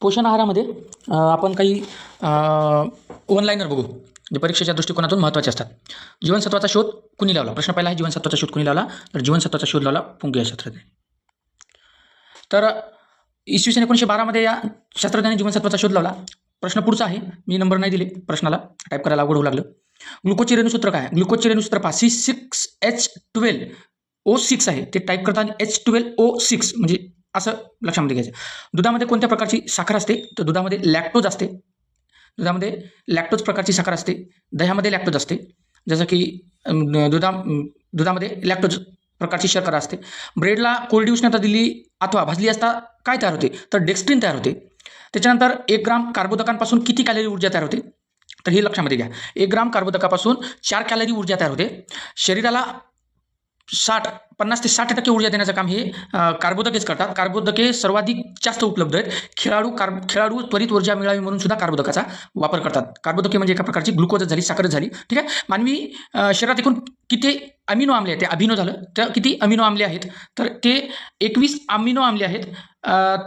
पोषण आहारामध्ये आपण काही ऑनलाईनर बघू. जे परीक्षेच्या दृष्टिकोनातून महत्त्वाचे असतात. जीवनसत्वाचा शोध कुणी लावला? प्रश्न पहिला आहे जीवनसत्वाचा शोध कुणी लावला? तर जीवनसत्वाचा शोध लावला पुंगे या शास्त्रज्ञाने तर इसवी सन एकोणीसशे बारामध्ये या शास्त्रज्ञाने जीवनसत्वाचा शोध लावला. प्रश्न पुढचा आहे. मी नंबर नाही दिले प्रश्नाला. टाईप करायला अवघड होऊ लागलं. ग्लुकोजचे रेणूसूत्र काय ग्लुकोजचे रेणूसूत्र पहा. C six H twelve O six आहे. ते टाईप करताना एच ट्वेल्व ओ सिक्स म्हणजे असं लक्षामध्ये घ्यायचं. दुधामध्ये कोणत्या प्रकारची साखर असते? तर दुधामध्ये लॅक्टोज असते. दुधामध्ये लॅक्टोज प्रकारची साखर असते. दह्यामध्ये लॅक्टोज असते. जसं की दुधा दुधामध्ये लॅक्टोज प्रकारची शर्करा असते. ब्रेडला कोरडी उष्णता दिली अथवा भाजली असता काय तयार होते? तर डेक्स्ट्रीन तयार होते. त्याच्यानंतर एक ग्राम कार्बोदकांपासून किती कॅलरी ऊर्जा तयार होते? तर हे लक्षामध्ये घ्या. एक ग्राम कार्बोदकापासून चार कॅलरी ऊर्जा तयार होते. शरीराला साठ पन्नास ते साठ टक्के ऊर्जा देण्याचं काम हे कार्बोदकेच करतात. कार्बोदके सर्वाधिक जास्त उपलब्ध आहेत. खेळाडू कार खेळाडू त्वरित ऊर्जा मिळावी म्हणून सुद्धा कार्बोदकाचा वापर करतात. कार्बोदके म्हणजे एका प्रकारची ग्लुकोज झाली साखरच झाली. ठीक आहे? मानवी शरीरात एकूण किती अमिनो आम्ले आहेत? ते अभिनो झालं. तर किती अमिनो आम्ले आहेत? तर ते एकवीस अमिनो आम्ले आहेत.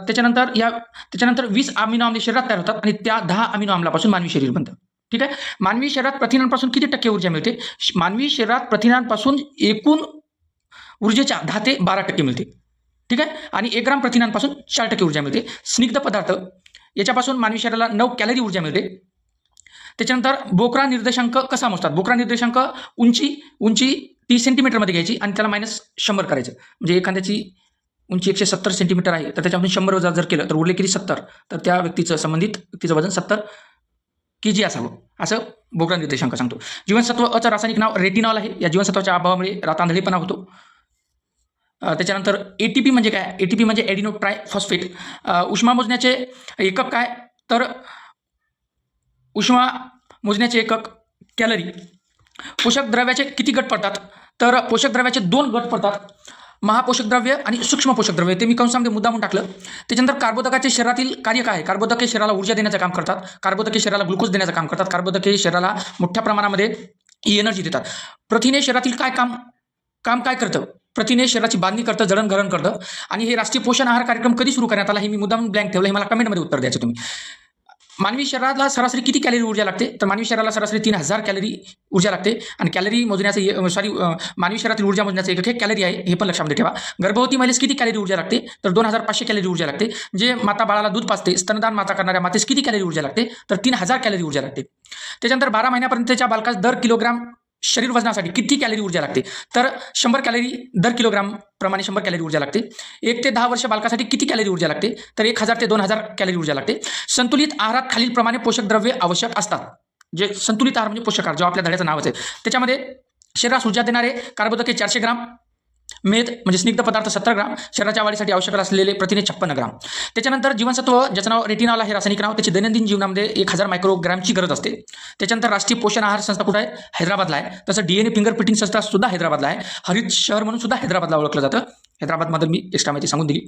त्याच्यानंतर या त्याच्यानंतर वीस अमिनो आम्ले शरीरात तयार होतात आणि त्या दहा अमिनो आम्लापासून मानवी शरीर बनतं. ठीक आहे? मानवी शरीरात प्रथिनांपासून किती टक्के ऊर्जा मिळते? मानवी शरीरात प्रथिनांपासून एकूण ऊर्जेच्या दहा ते बारा टक्के मिळते. ठीक आहे? आणि एक ग्राम प्रथिनांपासून चार टक्के ऊर्जा मिळते. स्निग्ध पदार्थ याच्यापासून मानवी शरीराला नऊ कॅलरी ऊर्जा मिळते. त्याच्यानंतर बोकरा निर्देशांक कसा मोजतात? बोकरा निर्देशांक उंची उंची तीस सेंटीमीटरमध्ये घ्यायची आणि त्याला मायनस शंभर करायचं. म्हणजे एखाद्याची उंची एकशे सत्तर सेंटीमीटर आहे तर त्याच्यामधून शंभर वजा जर केलं तर उरले किती? सत्तर. तर त्या व्यक्तीचं संबंधित व्यक्तीचं वजन सत्तर के जी असावं. असं बोकरा निर्देशांक सांगतो. जीवनसत्व अचं रासायनिक नाव रेटिनॉल आहे. या जीवनसत्वाच्या अभावामुळे रातांधळीपणा होतो. त्याच्यानंतर ए टी पी म्हणजे काय? ए टी पी म्हणजे ॲडिनो ट्राय फॉस्फेट उष्मा मोजण्याचे एकक काय? तर उष्मा मोजण्याचे एकक कॅलरी. पोषक द्रव्याचे किती गट पडतात? तर पोषक द्रव्याचे दोन गट पडतात. महापोषक द्रव्य आणि सूक्ष्म पोषक द्रव्य. ते मी कंसामध्ये मुद्दामून टाकलं. त्याच्यानंतर कार्बोदकाचे शरीरातील कार्य काय आहे? कार्बोदके शरीराला ऊर्जा देण्याचं काम करतात. कार्बोदके शरीराला ग्लुकोज देण्याचं काम करतात. कार्बोदके शरीराला मोठ्या प्रमाणामध्ये ही एनर्जी देतात. प्रथिने शरीरातील काय काम? काम काय करतं? प्रथिने शरीराची बांधणी करतं जडणघडण करतं. आणि हे राष्ट्रीय पोषण आहार कार्यक्रम कधी सुरू करण्यात आला हे मी मुद्दाम ब्लँक ठेवलं हे मला कमेंटमध्ये उत्तर द्यायचं तुम्ही. मानवी शरीराला सरासरी किती कॅलरी ऊर्जा लागते? तर मानवी शरीराला सरासरी तीन हजार कॅलरी ऊर्जा लागते. आणि कॅलरी मोजण्याचं सॉरी मानवी शरीरातील ऊर्जा मोजण्याचं एक हे कॅलरी आहे हे पण लक्षामध्ये ठेवा. गर्भवती महिलेस किती कॅलरी ऊर्जा लागते? तर दोन हजार पाचशे कॅलरी ऊर्जा लागते. जे माता बाळाला दूध पाजते स्तनदान माता करणाऱ्या मातेस किती कॅलरी ऊर्जा लागते? तर तीन हजार कॅलरी ऊर्जा लागते. त्याच्यानंतर बारा महिन्यापर्यंतच्या बालकास दर किलोग्राम शरीर वजनासाठी किती कॅलरी ऊर्जा लागते? तर शंभर कॅलरी दर किलोग्राम प्रमाणे शंभर कॅलरी ऊर्जा लागते. एक ते दहा वर्ष बालकासाठी किती कॅलरी ऊर्जा लागते? तर एक हजार ते दोन हजार कॅलरी ऊर्जा लागते. संतुलित आहारात खालीलप्रमाणे पोषक द्रव्ये आवश्यक असतात. जे संतुलित आहार म्हणजे पोषक आहार जो आपल्या धड्याचं नावच आहे. त्याच्यामध्ये शरीरास ऊर्जा देणारे कार्बोदके चारशे ग्राम मेद म्हणजे स्निग्ध पदार्थ सत्तर ग्राम शरीराच्या वाढीसाठी आवश्यक असलेले प्रथिने छप्पन्न ग्राम. त्याच्यानंतर जीवनसत्व ज्याचं नाव रेटिनॉल आहे रासायनिक नाव त्याची दैनंदिन जीवनामध्ये एक हजार मायक्रोग्रॅमची गरज असते. त्याच्यानंतर राष्ट्रीय पोषण आहार संस्था कुठं आहे? हैदराबादला आहे. तसं डीएनए फिंगर प्रिंटिंग संस्था सुद्धा हैदराबादला आहे. हरित शहर म्हणून सुद्धा हैदराबादला ओळखलं जातं. हैदराबादमध्ये मी एक्स्ट्रा माहिती सांगून दिली.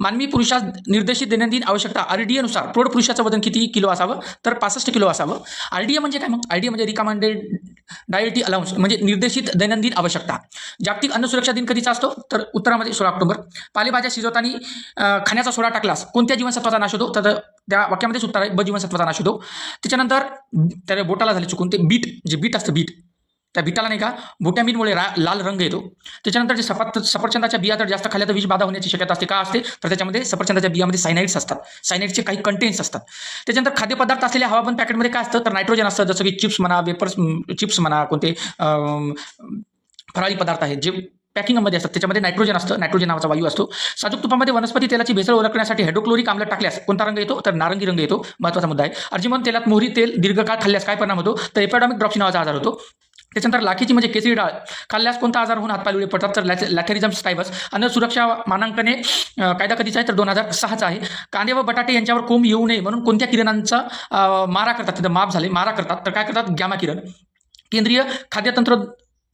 मानवी पुरुषास निर्देशित दैनंदिन आवश्यकता आर डी एनुसार प्रौढ पुरुषाचं वजन किती किलो असावं? तर पासष्ट किलो असावं. आर डी ए म्हणजे काय मग? आर डी ए म्हणजे रिकमेंडेड डायटी अलाउन्स म्हणजे निर्देशित दैनंदिन आवश्यकता. जागतिक अन्न सुरक्षा दिन कधीचा असतो? तर उत्तरामध्ये सोळा ऑक्टोबर. पालेभाज्या शिजवताना खाण्याचा सोडा टाकलास कोणत्या जीवनसत्वाचा नाश होतो? तर त्या वाक्यामध्येच उत्तर आहे ब जीवनसत्वाचा नाश होतो. त्याच्यानंतर त्या बोटाला झाले चुकून ते बीट जे बीट असतं बीट. त्या बिटाला नाही का व्हिटॅमिनमुळे रा लाल रंग येतो. त्याच्यानंतर जे सफात सफरचंदाच्या बिया जर जास्त खाल्या तर विष बाधा होण्याची शक्यता असते. का असते? तर त्याच्यामध्ये सफरचंदाच्या बियामध्ये सायनाईड्स असतात. सायनाईडचे काही कंटेंट्स असतात. त्याच्यानंतर खाद्यपदार्थ असलेल्या हवाबंद पॅकेटमध्ये काय असतं? तर नायट्रोजन असतं जसं की चिप्स म्हणा वेपर्स चिप्स म्हणा कोणते फराळी पदार्थ आहेत जे पॅकिंगमध्ये असतात. त्याच्यामध्ये नायट्रोजन असतं. नायट्रोजन नावाचा वायू असतो. साजूक तुपामध्ये वनस्पती तेलाची भेसळ ओळखण्यासाठी हायड्रोक्लोरिक आम्ल टाकल्यास कोणता रंग येतो? तर नारंगी रंग येतो. महत्त्वाचा मुद्दा आहे. अर्जिमन तेलात मोहरी तेल दीर्घकाळ खाल्ल्यास काय परिणाम होतो? तर एपॅडॉमिक ड्रॉप्सी नावाचा आजार होतो. त्याच्यानंतर लाखीची म्हणजे केसरी डाळ. खाल्ल्यास कोणता आजार होऊन हातपाय पडतात? तर लॅ लॅथेरिझम स्टायबस अन्न सुरक्षा मानांकने कायदा कधीचा आहे? तर दोन हजार सहाचा आहे. कांदे व बटाटे यांच्यावर कोंब येऊ नये म्हणून कोणत्या किरणांचा मारा करतात? तिथं माप झाले मारा करतात. तर काय करतात? गॅमा किरण. केंद्रीय खाद्यतंत्र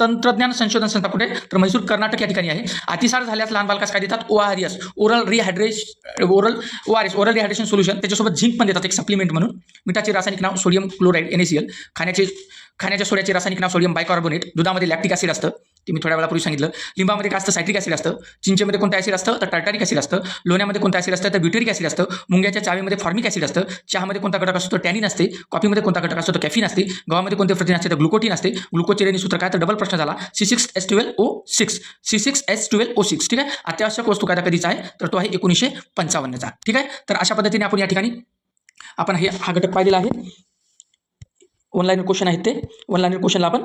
तंत्रज्ञान संशोधन संस्था कुठे? तर म्हैसूर कर्नाटक या ठिकाणी आहे. अतिसार झाल्यास लहान बालकास काय देतात? O R S oral rehydration oral O R S oral rehydration solution त्याच्यासोबत झिंक पण देतात एक सप्लिमेंट म्हणून. मिठाचे रासायनिक नाव सोडियम क्लोराईड एन खाण्याचे खाण्याच्या सोड्याचे रासायनिक नाव सोडियम बायकार्बोनेट दुधामध्ये लॅक्टिक ॲसिड असतं. ते मी थोड्या वेळापूर्वी सांगितलं. लिंबामध्ये काय असतं? सायट्रिक ॲसिड असतं. चिंचेमध्ये कोणतं ॲसिड असतं? तर टार्टारिक ॲसिड असतं. लोण्यामध्ये कोणतं ॲसिड असतं? तर ब्युटेरिक ॲसिड असतं. मुंग्याच्या चावेमध्ये फॉर्मिक ॲसिड असतं. चहामध्ये कोणता घटक असतो? तर टॅनिन असते. कॉफीमध्ये कोणता घटक असतो? तर कॅफिन असते. गव्हामध्ये कोणते प्रथिन असते? तर ग्लुकोटीन असते. ग्लुकोचिरेनी सूत्र काय? तर डबल प्रश्न झाला. C six S twelve O six C six S twelve O six ठीक आहे? अत्यावश्यक वस्तू कायदा कधीचा आहे. तर तो आहे एकोणीसशे पंचावन्नचा. ठीक आहे? तर अशा पद्धतीने आपण या ठिकाणी आपण हे हा घटक पाहिलेला आहे. ऑनलाईन क्वेश्चन आहेत ते. ऑनलाईन क्वेश्चनला आपण